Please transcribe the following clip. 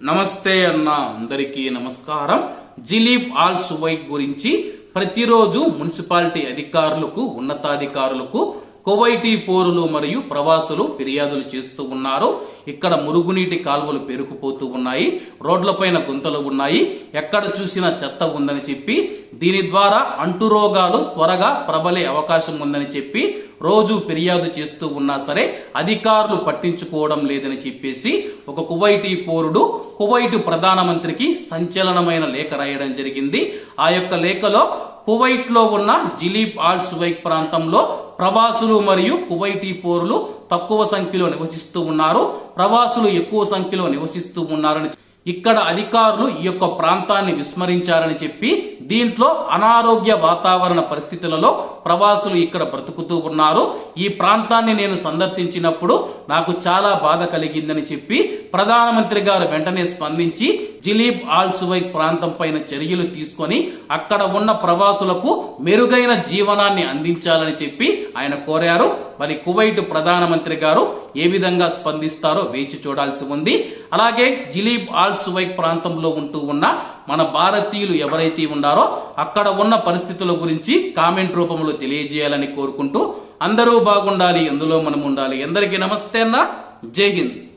నమస్తే అన్న అందరికీ నమస్కారం. జిలీప్ ఆల్ సువైట్ గురించి ప్రతిరోజు మున్సిపాలిటీ అధికారులకు ఉన్నతాధికారులకు కువైటీ పోరులు మరియు ప్రవాసులు ఫిర్యాదులు చేస్తూ ఉన్నారు. ఇక్కడ మురుగునీటి కాలువలు పెరుకుపోతూ ఉన్నాయి. రోడ్లపైన గుంతలు ఉన్నాయి. ఎక్కడ చూసినా చెత్త ఉందని చెప్పి దీని ద్వారా అంటురోగాలు త్వరగా ప్రబలే అవకాశం ఉందని చెప్పి రోజు ఫిర్యాదు చేస్తూ ఉన్నా సరే అధికారులు పట్టించుకోవడం లేదని చెప్పేసి ఒక కువైటీ పౌరుడు కువైట్ ప్రధానమంత్రికి సంచలనమైన లేఖ రాయడం జరిగింది. ఆ యొక్క లేఖలో కువైట్లో ఉన్న జిలీబ్ ఆల్ సువైక్ ప్రాంతంలో ప్రవాసులు మరియు కువైటీ పౌరులు తక్కువ సంఖ్యలో నివసిస్తూ ఉన్నారు. ప్రవాసులు ఎక్కువ సంఖ్యలో నివసిస్తూ ఉన్నారని ఇక్కడ అధికారులు ఈ యొక్క ప్రాంతాన్ని విస్మరించారని చెప్పి దీంట్లో అనారోగ్య వాతావరణ పరిస్థితులలో ప్రవాసులు ఇక్కడ బ్రతుకుతూ ఉన్నారు. ఈ ప్రాంతాన్ని నేను సందర్శించినప్పుడు నాకు చాలా బాధ కలిగిందని చెప్పి ప్రధానమంత్రి గారు వెంటనే స్పందించి జిలీబ్ ఆల్ సువైక్ ప్రాంతం పైన చర్యలు తీసుకొని అక్కడ ఉన్న ప్రవాసులకు మెరుగైన జీవనాన్ని అందించాలని చెప్పి ఆయన కోరారు. మరి కువైట్ ప్రధానమంత్రి గారు ఏ విధంగా స్పందిస్తారో వేచి చూడాల్సి ఉంది. అలాగే జిలీబ్ ఆల్ సువైక్ ప్రాంతంలో ఉంటూ ఉన్న మన భారతీయులు ఎవరైతే ఉన్నారో అక్కడ ఉన్న పరిస్థితుల గురించి కామెంట్ రూపంలో తెలియజేయాలని కోరుకుంటూ అందరూ బాగుండాలి ఎందులో మనం ఉండాలి. ఎందరికీ నమస్తే అన్న. జై హింద్.